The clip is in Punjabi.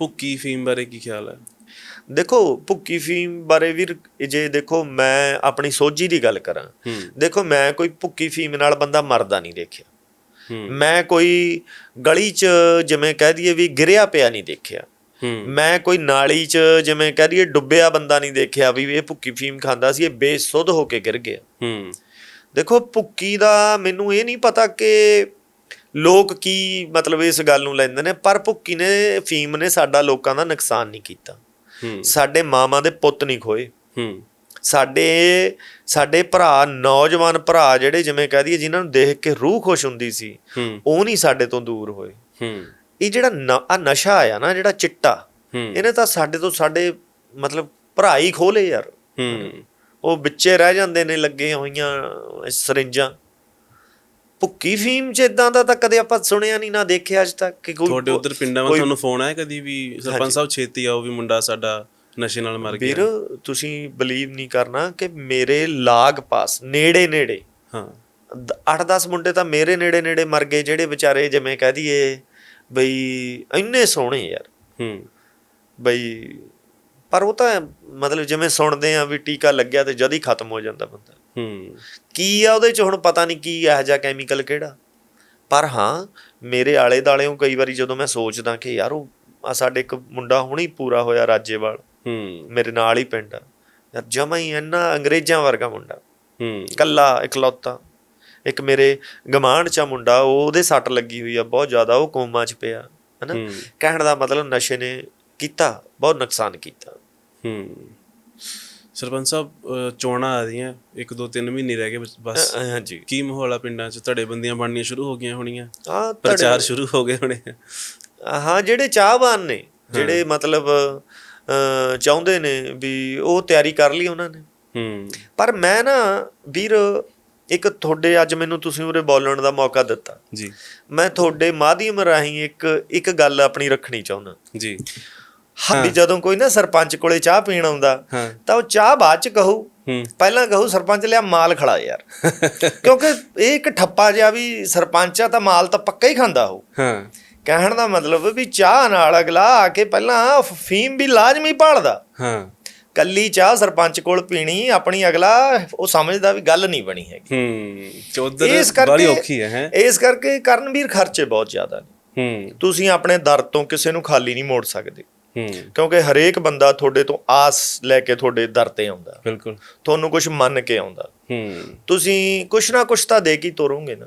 ਭੁੱਕੀ ਫੀਮ ਬਾਰੇ ਕੀ ਖਿਆਲ ਹੈ? ਦੇਖੋ ਭੁੱਕੀ ਫੀਮ ਬਾਰੇ ਵੀਰ ਜੇ ਦੇਖੋ ਮੈਂ ਆਪਣੀ ਸੋਝੀ ਦੀ ਗੱਲ ਕਰਾਂ ਦੇਖੋ ਮੈਂ ਕੋਈ ਭੁੱਕੀ ਫੀਮ ਨਾਲ ਬੰਦਾ ਮਰਦਾ ਨਹੀਂ ਦੇਖਿਆ। ਮੈਂ ਕੋਈ ਗਲੀ 'ਚ ਜਿਵੇਂ ਕਹਿ ਦਈਏ ਵੀ ਗਿਰਿਆ ਪਿਆ ਨਹੀਂ ਦੇਖਿਆ। ਮੈਂ ਕੋਈ ਨਾਲੀ 'ਚ ਜਿਵੇਂ ਕਹਿ ਦਈਏ ਡੁੱਬਿਆ ਬੰਦਾ ਨਹੀਂ ਦੇਖਿਆ ਵੀ ਇਹ ਭੁੱਕੀ ਫੀਮ ਖਾਂਦਾ ਸੀ ਇਹ ਬੇਸੁੱਧ ਹੋ ਕੇ ਗਿਰ ਗਿਆ। ਦੇਖੋ ਭੁੱਕੀ ਦਾ ਮੈਨੂੰ ਇਹ ਨਹੀਂ ਪਤਾ ਕਿ ਲੋਕ ਕੀ ਮਤਲਬ ਇਸ ਗੱਲ ਨੂੰ ਲੈਂਦੇ ਨੇ ਪਰ ਭੁੱਕੀ ਨੇ ਫੀਮ ਨੇ ਸਾਡਾ ਲੋਕਾਂ ਦਾ ਨੁਕਸਾਨ ਨਹੀਂ ਕੀਤਾ। ਹੂੰ। ਸਾਡੇ ਮਾਵਾਂ ਦੇ ਪੁੱਤ ਨਹੀਂ ਖੋਏ। ਹੂੰ। ਸਾਡੇ ਸਾਡੇ ਭਰਾ ਨੌਜਵਾਨ ਭਰਾ ਜਿਹੜੇ ਜਿਵੇਂ ਕਹਿ ਦਈਏ ਜਿਨ੍ਹਾਂ ਨੂੰ ਦੇਖ ਕੇ ਰੂਹ ਖੁਸ਼ ਹੁੰਦੀ ਸੀ ਉਹ ਨਹੀਂ ਸਾਡੇ ਤੋਂ ਦੂਰ ਹੋਏ। ਹੂੰ। ਇਹ ਜਿਹੜਾ ਆ ਨਸ਼ਾ ਆ ਨਾ ਜਿਹੜਾ ਚਿੱਟਾ ਇਹਨੇ ਤਾਂ ਸਾਡੇ ਤੋਂ ਸਾਡੇ ਮਤਲਬ ਭਰਾ ਹੀ ਖੋਲੇ ਯਾਰ। ਹੂੰ। ਉਹ ਵਿੱਚੇ ਰਹਿ ਜਾਂਦੇ ਨੇ ਲੱਗੇ ਹੋਈਆਂ ਸਰਿੰਜਾਂ। ਭੁੱਕੀ ਫੀਮ ਚ ਇਦਾਂ ਦਾ ਤਾਂ ਕਦੇ ਆਪਾਂ ਸੁਣਿਆ ਨਹੀਂ ਨਾ ਦੇਖਿਆ ਅੱਜ ਤੱਕ ਕਿ ਕੋਈ ਤੁਹਾਡੇ ਉਧਰ ਪਿੰਡਾਂ ਵਿੱਚ ਤੁਹਾਨੂੰ ਫੋਨ ਆਇਆ ਕਦੀ ਵੀ ਸਰਪੰਚ ਸਾਹਿਬ ਛੇਤੀ ਆਓ ਵੀ ਮੁੰਡਾ ਸਾਡਾ ਨਸ਼ੇ ਨਾਲ ਮਰ ਵੀਰ ਗਿਆ ਤੁਸੀਂ ਬਲੀਵ ਨਹੀਂ ਕਰਨਾ ਕਿ ਮੇਰੇ ਲਾਗ ਪਾਸ ਨੇੜੇ ਨੇੜੇ ਹਾਂ 8-10 ਮੁੰਡੇ ਤਾਂ ਮੇਰੇ ਨੇੜੇ ਨੇੜੇ ਮਰ ਗਏ ਜਿਹੜੇ ਵਿਚਾਰੇ ਜਿਵੇਂ ਕਹਿ ਦਈਏ ਬਈ ਇੰਨੇ ਸੋਹਣੇ ਯਾਰ। ਹੂੰ। ਬਈ ਪਰ ਉਹ ਤਾਂ ਮਤਲਬ ਜਿਵੇਂ ਸੁਣਦੇ ਆ ਵੀ ਟੀਕਾ ਲੱਗਿਆ ਤੇ ਜਦ ਹੀ ਖਤਮ ਹੋ ਜਾਂਦਾ ਬੰਦਾ। ਹੂੰ। ਕੀ ਆ ਉਹਦੇ ਚ? ਹੁਣ ਪਤਾ ਨਹੀਂ ਕੀ ਇਹੋ ਜਿਹਾ ਕੈਮੀਕਲ ਕਿਹੜਾ। ਪਰ ਹਾਂ ਮੇਰੇ ਆਲੇ ਦਾਲਿਓਂ ਕਈ ਵਾਰੀ ਜਦੋਂ ਮੈਂ ਸੋਚਦਾ ਕਿ ਯਾਰ ਉਹ ਆ ਸਾਡੇ ਇੱਕ ਮੁੰਡਾ ਹੁਣੀ ਪੂਰਾ ਹੋਇਆ ਰਾਜੇਵਾਲ। ਹੂੰ। ਮੇਰੇ ਨਾਲ ਹੀ ਪਿੰਡ ਆ। ਯਾਰ ਜਮਾ ਹੀ ਇੰਨਾ ਅੰਗਰੇਜ਼ਾਂ ਵਰਗਾ ਮੁੰਡਾ। ਹੂੰ। ਕੱਲਾ ਇਕਲੌਤਾ। ਇੱਕ ਮੇਰੇ ਗਮਾਂਡ ਚ ਮੁੰਡਾ ਉਹ- ਉਹਦੇ ਸੱਟ ਲੱਗੀ ਹੋਈ ਆ ਬਹੁਤ ਜ਼ਿਆਦਾ ਉਹ ਕੋਮਾ ਚ ਪਿਆ ਹਨਾ? ਕਹਿਣ ਦਾ ਮਤਲਬ ਨਸ਼ੇ ਨੇ ਕੀਤਾ ਬਹੁਤ ਨੁਕਸਾਨ ਕੀਤਾ। ਹੂੰ। ਸਰਪੰਚ ਸਾਹਿਬ ਚੋਣਾਂ ਆ ਰਹੀਆਂ ਇੱਕ ਦੋ ਤਿੰਨ ਮਹੀਨੇ ਰਹਿ ਗਏ ਬਸ- ਹਾਂਜੀ। ਕੀ ਮਾਹੌਲ ਆ ਪਿੰਡਾਂ 'ਚ? ਧੜੇ ਬੰਦੀਆਂ ਬਣਨੀਆਂ ਸ਼ੁਰੂ ਹੋ ਗਈਆਂ ਹੋਣੀਆਂ। ਹਾਂ ਪ੍ਰਚਾਰ ਸ਼ੁਰੂ ਹੋ ਗਏ ਹੋਣੇ। ਹਾਂ ਜਿਹੜੇ ਚਾਹਵਾਨ ਨੇ ਜਿਹੜੇ ਮਤਲਬ ਚਾਹੁੰਦੇ ਨੇ ਵੀ ਉਹ ਤਿਆਰੀ ਕਰ ਲਈ ਉਹਨਾਂ ਨੇ। ਹੂੰ। ਪਰ ਮੈਂ ਨਾ ਵੀਰ ਇੱਕ ਤੁਹਾਡੇ ਅੱਜ ਮੈਨੂੰ ਤੁਸੀਂ ਉਰੇ ਬੋਲਣ ਦਾ ਮੌਕਾ ਦਿੱਤਾ। ਜੀ। ਮੈਂ ਤੁਹਾਡੇ ਮਾਧਿਅਮ ਰਾਹੀਂ ਇੱਕ ਇੱਕ ਗੱਲ ਆਪਣੀ ਰੱਖਣੀ ਚਾਹੁੰਦਾ। ਜੀ। ਹਾਂ। ਵੀ ਜਦੋਂ ਕੋਈ ਨਾ ਸਰਪੰਚ ਕੋਲੇ ਚਾਹ ਪੀਣ ਆਉਂਦਾ ਤਾਂ ਉਹ ਚਾਹ ਬਾਅਦ ਚ ਕਹੂ। ਪਹਿਲਾਂ ਕਹੂ ਸਰਪੰਚ ਲਿਆ ਮਾਲ ਖੜਾ ਯਾਰ। ਕਿਉਂਕਿ ਇਹ ਇੱਕ ਠੱਪਾ ਜਿਹਾ ਵੀ ਸਰਪੰਚ ਆ ਤਾਂ ਮਾਲ ਤਾਂ ਪੱਕਾ ਹੀ ਖਾਂਦਾ ਉਹ। ਹਾਂ। ਕਹਿਣ ਦਾ ਮਤਲਬ ਵੀ ਚਾਹ ਨਾਲ ਅਗਲਾ ਆ ਕੇ ਪਹਿਲਾਂ ਫੀਮ ਵੀ ਲਾਜ਼ਮੀ ਭਾਲਦਾ। ਹਾਂ। ਕੱਲੀ ਚਾਹ ਸਰਪੰਚ ਕੋਲ ਪੀਣੀ ਆਪਣੀ ਅਗਲਾ ਉਹ ਸਮਝਦਾ ਵੀ ਗੱਲ ਨਹੀਂ ਬਣੀ ਹੈਗੀ। ਹੂੰ ਚੌਧਰ ਬੜੀ ਔਖੀ ਹੈ ਹੈ। ਇਸ ਕਰਕੇ ਕਰਨਵੀਰ ਖਰਚੇ ਬਹੁਤ ਜ਼ਿਆਦਾ ਨੇ। ਹੂੰ। ਤੁਸੀਂ ਆਪਣੇ ਦਰ ਤੋਂ ਕਿਸੇ ਨੂੰ ਖਾਲੀ ਨਹੀਂ ਮੋੜ ਸਕਦੇ। ਕਿਉਂਕਿ ਹਰੇਕ ਬੰਦਾ ਤੁਹਾਡੇ ਤੋਂ ਆਸ ਲੈ ਕੇ ਤੁਹਾਡੇ ਦਰ ਤੇ ਆਉਂਦਾ। ਬਿਲਕੁਲ। ਤੁਹਾਨੂੰ ਕੁਝ ਮੰਨ ਕੇ ਆਉਂਦਾ। ਹੂੰ। ਤੁਸੀਂ ਕੁਛ ਨਾ ਕੁਛ ਤਾਂ ਦੇ ਕੇ ਤੋਰੋਗੇ ਨਾ।